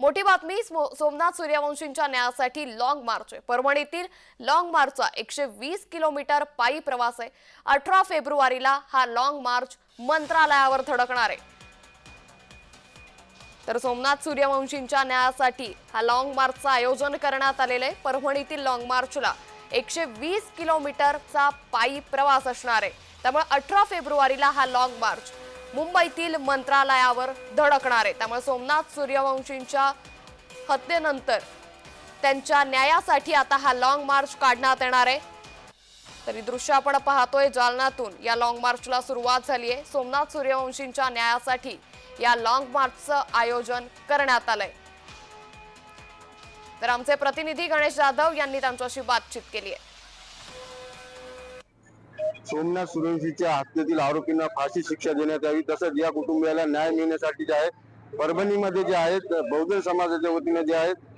मोठी बातमी सोमनाथ सूर्यवंशींच्या न्यायासाठी लॉंग मार्च आहे. परभणीतील लॉंग मार्चचा एकशे वीस किलोमीटर पायी प्रवास आहे. अठरा फेब्रुवारीला हा लॉंग मार्च मंत्रालयावर धडकणार आहे. तर सोमनाथ सूर्यवंशींच्या न्यायासाठी हा लॉंग मार्चचं आयोजन करण्यात आलेलं आहे. परभणीतील लॉंग मार्चला एकशे वीस किलोमीटरचा पायी प्रवास असणार आहे. त्यामुळे अठरा फेब्रुवारीला हा लॉंग मार्च मुंबईतील मंत्रालयावर धडकणार आहे. त्यामुळे सोमनाथ सूर्यवंशींच्या हत्येनंतर त्यांच्या न्यायासाठी आता हा लाँग मार्च काढण्यात येणार आहे. तरी दृश्य आपण पाहतोय जालन्यातून. या लाँग मार्चला सुरुवात झाली आहे. सोमनाथ सूर्यवंशींच्या न्यायासाठी या लाँग मार्चचं आयोजन करण्यात आलंय. तर आमचे प्रतिनिधी गणेश जाधव यांनी त्यांच्याशी बातचीत केली आहे. सोमनाथ सुरवंशीच्या हत्येतील आरोपींना फाशी शिक्षा देण्यात यावी. तसंच या कुटुंबियाला न्याय मिळण्यासाठी जे आहे परभणीमध्ये जे आहेत बहुजन समाजाच्या वतीने जे आहेत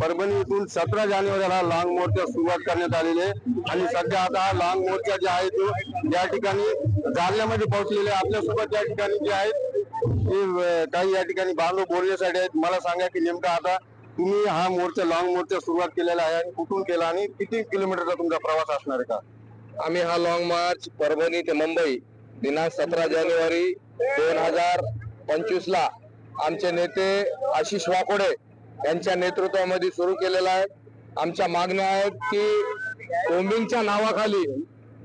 परभणी इथून सतरा जानेवारीला हा लॉंग मोर्चा सुरुवात करण्यात आलेली आहे. आणि सध्या आता हा लॉंग मोर्चा जे आहे तो या ठिकाणी जालन्यामध्ये पोहोचलेले आपल्यासोबत या ठिकाणी जे आहेत ते काही या ठिकाणी बांधव बोलण्यासाठी आहेत. मला सांगा की नेमका आता तुम्ही हा मोर्चा लॉंग मोर्चा सुरुवात केलेला आहे आणि कुठून केला आणि किती किलोमीटरचा तुमचा प्रवास असणार आहे का? आम्ही हा लॉंग मार्च परभणी ते मुंबई दिनांक सतरा जानेवारी दोन हजार पंचवीस ला आमचे नेते आशिष वाकोडे यांच्या नेतृत्वामध्ये सुरू केलेला आहे. आमच्या मागण्या आहेत की कोम्बिंगच्या नावाखाली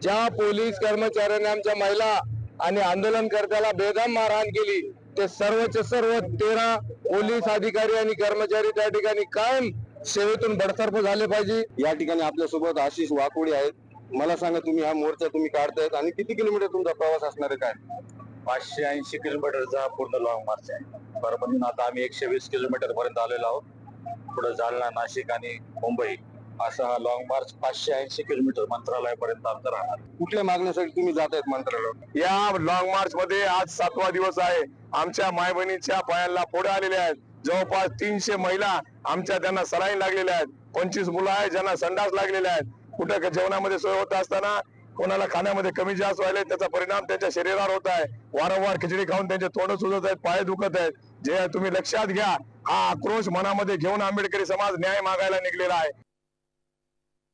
ज्या पोलीस कर्मचाऱ्यांनी आमच्या महिला आणि आंदोलनकर्त्याला बेदम मारहाण केली ते सर्वचे सर्व तेरा पोलीस अधिकारी आणि कर्मचारी त्या ठिकाणी कायम सेवेतून बडतर्फ झाले पाहिजे. या ठिकाणी आपल्यासोबत आशिष वाकोडे आहेत. मला सांगा तुम्ही हा मोर्चा तुम्ही काढतायत आणि किती किलोमीटर तुमचा प्रवास असणार आहे काय? पाचशे ऐंशी किलोमीटरचा पूर्ण लॉंग मार्च आहे. परभणीहून आता आम्ही एकशे वीस किलोमीटर पर्यंत आलेलो आहोत. पुढे जालना नाशिक आणि मुंबई असा हा लॉंग मार्च पाचशे ऐंशी किलोमीटर मंत्रालयापर्यंत आमचं राहणार. कुठल्या मागण्यासाठी तुम्ही जात आहेत मंत्रालयावर? या लॉंग मार्च मध्ये आज सातवा दिवस आहे. आमच्या माय बहिणीच्या पायाला फोडे आलेले आहेत. जवळपास तीनशे महिला आमच्या त्यांना सलाईन लागलेल्या आहेत. पंचवीस मुलं आहेत ज्यांना संडास लागलेले आहेत. कुठं जेवणामध्ये सोय होत असताना कोणाला खाण्यामध्ये कमी जास्त व्हायला त्याचा परिणाम त्यांच्या शरीरावर होत आहे. वारंवार खिचडी खाऊन त्यांचे तोंड सुजत आहेत पाय दुखत आहेत. जे तुम्ही लक्षात घ्या हा आक्रोश मनामध्ये घेऊन आंबेडकरी समाज न्याय मागायला निघलेला आहे.